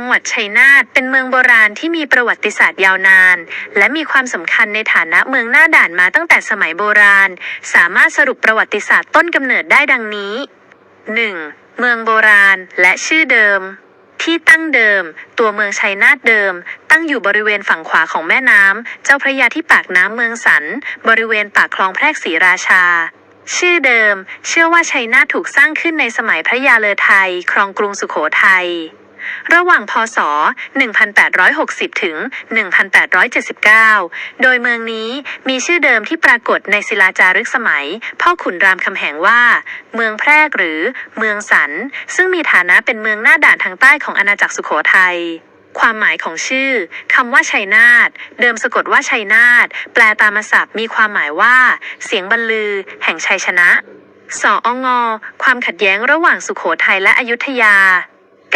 จังหวัดชัยนาทเป็นเมืองโบราณที่มีประวัติศาสตร์ยาวนาน และมีความสำคัญในฐานะเมืองหน้าด่านมาตั้งแต่สมัยโบราณ สามารถสรุปประวัติศาสตร์ต้นกำเนิดได้ดังนี้ 1. เมืองโบราณและชื่อเดิม ที่ตั้งเดิม ตัวเมืองชัยนาทเดิม ตั้งอยู่บริเวณฝั่งขวาของแม่น้ำเจ้าพระยาที่ปากน้ำเมืองสัน บริเวณปากคลองแพรกศรีราชาชื่อเดิม เชื่อว่าชัยนาทถูกสร้างขึ้นในสมัยพระยาเลอไทย ครองกรุงสุโขทัย ระหว่างพศ 1860 ถึง 1879 โดยเมืองนี้มีชื่อเดิมที่ปรากฏในศิลาจารึกสมัย พ่อขุนรามคำแหงว่า เมืองแพรกหรือเมืองสัน ซึ่งมีฐานะเป็นเมืองหน้าด่านทางใต้ของอาณาจักรสุโขทัยความหมายของชื่อคำว่าชัยนาทเดิมสะกดว่าชัยนาทแปลตามาศัพท์มีความหมายว่า เสียงบรรลือ แห่งชัยชนะสอองอ ความขัดแย้งระหว่างสุโขทัยและอยุธยา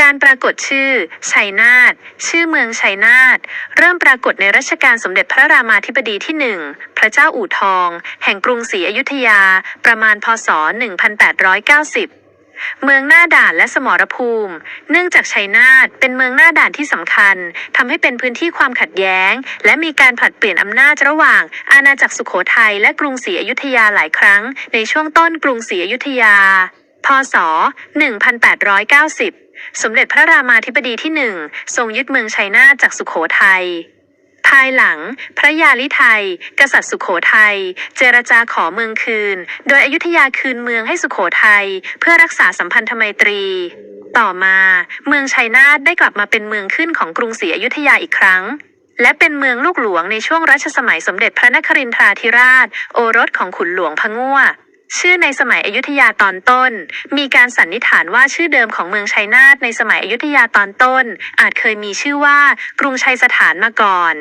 การปรากฏชื่อ ชัยนาท ชื่อเมืองชัยนาท เริ่มปรากฏในรัชกาลสมเด็จพระรามาธิบดีที่หนึ่ง พระเจ้าอู่ทอง แห่งกรุงศรีอยุธยา ประมาณพศ 1890เมืองหน้าด่านและสมรภูมิ เนื่องจากชัยนาทเป็นเมืองหน้าด่านที่สำคัญทำให้เป็นพื้นที่ความขัดแย้ง และมีการผลัดเปลี่ยนอำนาจระหว่าง อาณาจักรสุโขทัยและกรุงศรีอยุธยาหลายครั้ง ในช่วงต้นกรุงศรีอยุธยา พศ 1890 สมเด็จพระรามาธิบดีที่หนึ่งทรงยึดเมืองชัยนาทจากสุโขทัยภายหลัง พระยาลิไทย กษัตริย์สุโขทัยเจรจาขอเมืองคืน โดยอยุธยาคืนเมืองให้สุโขทัยเพื่อรักษาสัมพันธไมตรี ต่อมา เมืองชัยนาทได้กลับมาเป็นเมืองขึ้นของกรุงศรีอยุธยาอีกครั้ง และเป็นเมืองลูกหลวงในช่วงรัชสมัยสมเด็จพระนครินทราธิราช โอรสของขุนหลวงพะงั่ว ชื่อในสมัยอยุธยาตอนต้น มีการสันนิษฐานว่าชื่อเดิมของเมืองชัยนาทในสมัยอยุธยาตอนต้น อาจเคยมีชื่อว่ากรุงชัยสถานมาก่อน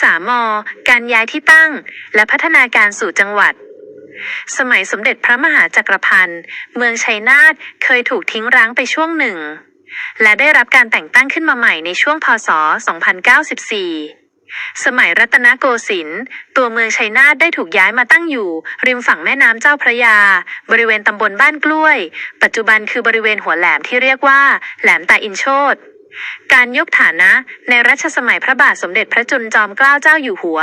สามอการย้ายที่ตั้ง และพัฒนาการสู่จังหวัด สมัยสมเด็จพระมหาจักรพันธ์เมืองชัยนาทเคยถูกทิ้งร้างไปช่วงหนึ่ง และได้รับการแต่งตั้งขึ้นมาใหม่ในช่วงพศ 2094 สมัยรัตนโกสินทร์ตัวเมืองชัยนาทได้ถูกย้ายมาตั้งอยู่ ริมฝั่งแม่น้ำเจ้าพระยา บริเวณตำบลบ้านกล้วย ปัจจุบันคือบริเวณหัวแหลมที่เรียกว่า แหลมตาอินโชตการยกฐานะในรัชสมัยพระบาทสมเด็จพระจุลจอมเกล้าเจ้าอยู่หัว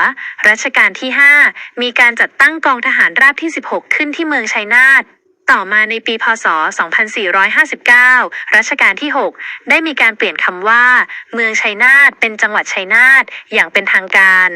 รัชกาลที่ 5 มีการจัดตั้งกองทหารราบที่ 16 ขึ้นที่เมืองชัยนาท ต่อมาในปีพศ 2459 รัชกาลที่ 6 ได้มีการเปลี่ยนคำว่า เมืองชัยนาทเป็นจังหวัดชัยนาทอย่างเป็นทางการ